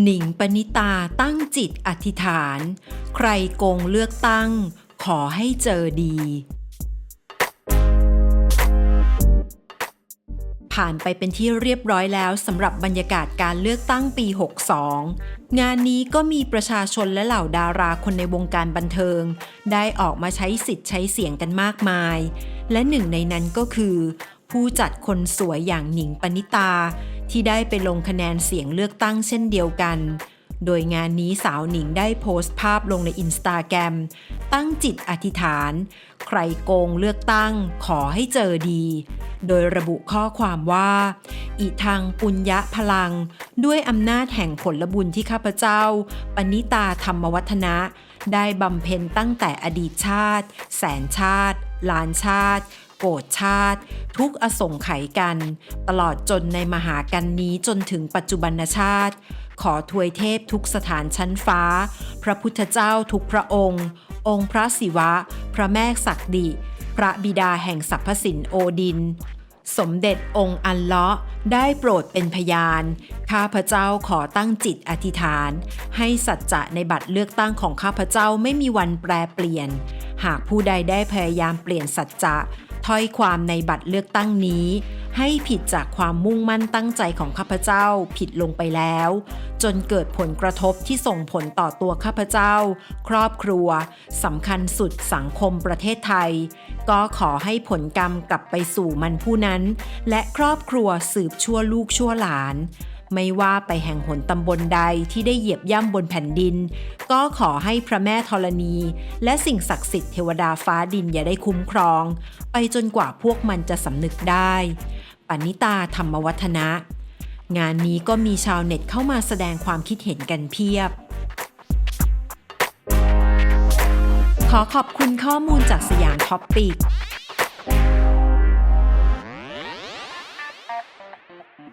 หนิงปณิตาตั้งจิตอธิษฐาน ใครโกงเลือกตั้ง ขอให้เจอดี ผ่านไปเป็นที่เรียบร้อยแล้วสำหรับบรรยากาศการเลือกตั้งปี 62 งานนี้ก็มีประชาชนและเหล่าดาราคนในวงการบันเทิง ได้ออกมาใช้สิทธิ์ใช้เสียงกันมากมาย และหนึ่งในนั้นก็คือ ผู้จัดคนสวยอย่างหนิงปณิตา ที่ได้ไปลงคะแนนเสียงเลือกตั้งเช่นเดียวกัน โดยงานนี้สาวหนิงได้โพสต์ภาพลงในอินสตาแกรมตั้งจิตอธิษฐาน ใครโกงเลือกตั้งขอให้เจอดี โดยระบุข้อความว่า อีทางปุญญะพลัง ด้วยอำนาจแห่งผลบุญที่ข้าพเจ้า ปณิตาธรรมวัฒนะ ได้บำเพ็ญตั้งแต่อดีตชาติ แสนชาติล้านชาติ โกรธชาติ ทุกอสงไขยกัน ตลอดจนในมหากันนี้จนถึงปัจจุบันชาติ ขอถวยเทพทุกสถานชั้นฟ้า พระพุทธเจ้าทุกพระองค์ องค์พระศิวะ พระแม่ศักดิ พระบิดาแห่งสรรพสินโอดินสมเด็จองค์อัลเลาะได้โปรดเป็นพยาน ข้าพเจ้าขอตั้งจิตอธิษฐาน ให้สัจจะในบัตรเลือกตั้งของข้าพเจ้าไม่มีวันแปรเปลี่ยน หากผู้ใดได้พยายามเปลี่ยนสัจจะ ถ้อยความในบัตรเลือกตั้งนี้ ให้ผิดจากความมุ่งมั่นตั้งใจของข้าพเจ้าผิดลงไปแล้ว จนเกิดผลกระทบที่ส่งผลต่อตัวข้าพเจ้า ครอบครัวสำคัญสุดสังคมประเทศไทย ก็ขอให้ผลกรรมกลับไปสู่มันผู้นั้น และครอบครัวสืบชั่วลูกชั่วหลาน ไม่ว่าไปแห่งหนตำบลใดที่ได้เหยียบย่ำบนแผ่นดิน ก็ขอให้พระแม่ธรณี และสิ่งศักดิ์สิทธิ์เทวดาฟ้าดินอย่าได้คุ้มครอง ไปจนกว่าพวกมันจะสำนึกได้ปณิตาธรรมวัฒนะ งานนี้ก็มีชาวเน็ตเข้ามาแสดงความคิดเห็นกันเพียบ ขอขอบคุณข้อมูลจากสยามท็อปปิก